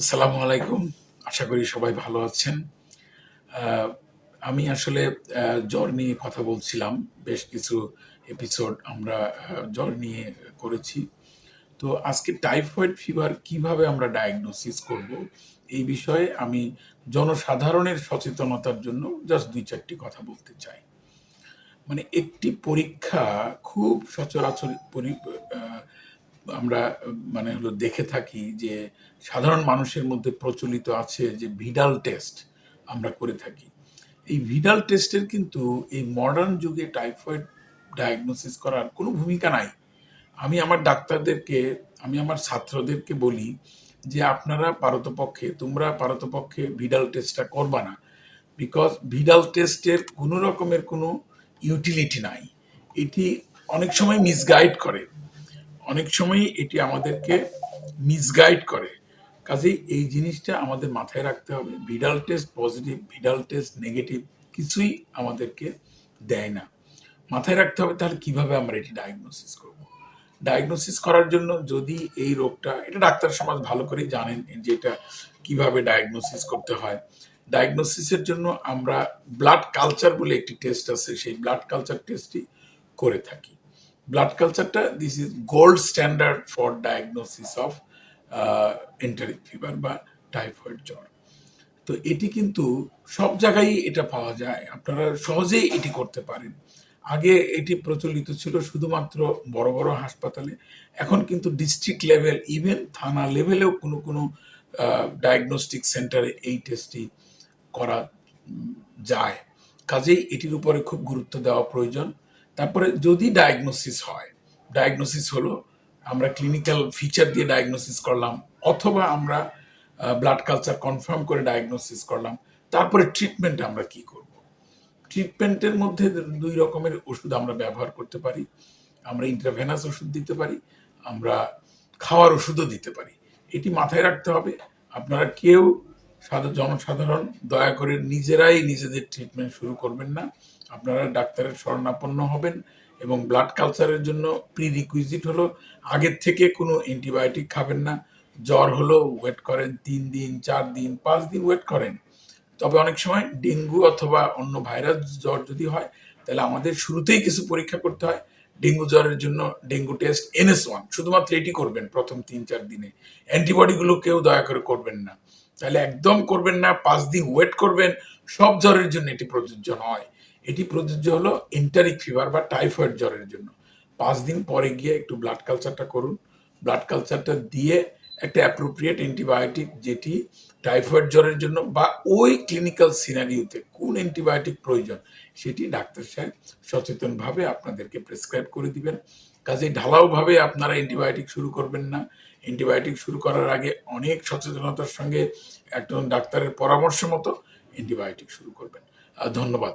আসসালামু আলাইকুম। আশা করি সবাই ভালো আছেন। আমি আসলে জ্বর নিয়ে কথা বলছিলাম। বেশ কিছু এপিসোড আমরা জ্বর নিয়ে করেছি। তো আজকে টাইফয়েড ফিভার কীভাবে আমরা ডায়াগনোসিস করব, এই বিষয়ে আমি জনসাধারণের সচেতনতার জন্য জাস্ট দুই চারটি কথা বলতে চাই। মানে একটি পরীক্ষা খুব সচরাচর আমরা মানে হলো দেখে থাকি যে সাধারণ মানুষের মধ্যে প্রচলিত আছে যে ভিডাল টেস্ট আমরা করে থাকি। এই ভিডাল টেস্টের কিন্তু এই মডার্ন যুগে টাইফয়েড ডায়াগনোসিস করার কোনো ভূমিকা নাই। আমি আমার ডাক্তারদেরকে, আমি আমার ছাত্রদেরকে বলি যে আপনারা পারতপক্ষে, তোমরা পারতপক্ষে ভিডাল টেস্টটা করবা না। বিকজ ভিডাল টেস্টের কোনো রকমের কোনো ইউটিলিটি নাই। এটি অনেক সময় মিসগাইড করে। অনেক সময় এটি আমাদেরকে মিসগাইড করে। কাজেই এই জিনিসটা আমাদের মাথায় রাখতে হবে। Widal test positive Widal test negative কিছুই আমাদেরকে দেয় না। মাথায় রাখতে হবে তাহলে কীভাবে আমরা এটি ডায়াগনোসিস করব? ডায়াগনোসিস করার জন্য যদি এই রোগটা, এটা ডাক্তার সমাজ ভালো করেই জানেন যে এটা কীভাবে ডায়াগনোসিস করতে হয়। ডায়াগনোসিসের জন্য আমরা ব্লাড কালচার বলে একটি টেস্ট আছে, সেই ব্লাড কালচার টেস্টটি করে থাকি। ব্লাড কালচারটা this is gold standard for diagnosis of enteric fever বা টাইফয়েড জ্বর। তো এটি কিন্তু সব জায়গায় এটা পাওয়া যায়। আপনারা সহজেই এটি করতে পারেন। আগে এটি প্রচলিত ছিল শুধুমাত্র বড় বড় হাসপাতালে। এখন কিন্তু ডিস্ট্রিক্ট লেভেল ইভেন থানা লেভেলেও কোনো কোনো ডায়াগনস্টিক সেন্টারে এই টেস্টটি করা যায়। কাজেই এটির উপরে খুব গুরুত্ব দেওয়া প্রয়োজন। তারপরে যদি ডায়াগনোসিস হয় ডায়াগনোসিস হলো আমরা ক্লিনিক্যাল ফিচার দিয়ে ডায়াগনোসিস করলাম, অথবা আমরা ব্লাড কালচার কনফার্ম করে ডায়াগনোসিস করলাম, তারপরে ট্রিটমেন্ট আমরা কি করব? ট্রিটমেন্টের মধ্যে দুই রকমের ওষুধ আমরা ব্যবহার করতে পারি। আমরা ইন্টারভেনাস ওষুধ দিতে পারি, আমরা খাওয়ার ওষুধও দিতে পারি। এটি মাথায় রাখতে হবে। আপনারা কেউ জনসাধারণ, দয়া করে নিজেরাই নিজেদের ট্রিটমেন্ট শুরু করবেন না। আপনারা ডাক্তারের শরণাপন্ন হবেন এবং ব্লাড কালচারের জন্য প্রি রিকুইজিট হলো, আগের থেকে কোনো অ্যান্টিবায়োটিক খাবেন না। জ্বর হলো ওয়েট করেন তিন দিন, চার দিন, পাঁচ দিন ওয়েট করেন। তবে অনেক সময় ডেঙ্গু অথবা অন্য ভাইরাস জ্বর যদি হয়, তাহলে আমাদের শুরুতেই কিছু পরীক্ষা করতে হয়। ডেঙ্গু জ্বরের জন্য ডেঙ্গু টেস্ট এনএস ওয়ান শুধুমাত্র এটি করবেন প্রথম তিন চার দিনে। অ্যান্টিবডিগুলো কেউ দয়া করে করবেন না। তাহলে একদম করবেন না, পাঁচ দিন ওয়েট করবেন, সব জ্বরের জন্য এটি প্রযোজ্য নয়। এটি প্রযোজ্য হলো এন্টারিক ফিভার বা টাইফয়েড জ্বরের জন্য। পাঁচ দিন পরে গিয়ে একটু ব্লাড কালচারটা করুন। ব্লাড কালচারটা দিয়ে একটা অ্যাপ্রোপ্রিয়েট অ্যান্টিবায়োটিক যেটি টাইফয়েড জ্বরের জন্য বা ওই ক্লিনিক্যাল সিনারিওতে কোন অ্যান্টিবায়োটিক প্রয়োজন, সেটি ডাক্তার সাহেব সচেতনভাবে আপনাদেরকে প্রেসক্রাইব করে দিবেন। কাজে ঢালাওভাবে আপনারা অ্যান্টিবায়োটিক শুরু করবেন না। অ্যান্টিবায়োটিক শুরু করার আগে অনেক সচেতনতার সঙ্গে একজন ডাক্তারের পরামর্শ মতো অ্যান্টিবায়োটিক শুরু করবেন। ধন্যবাদ।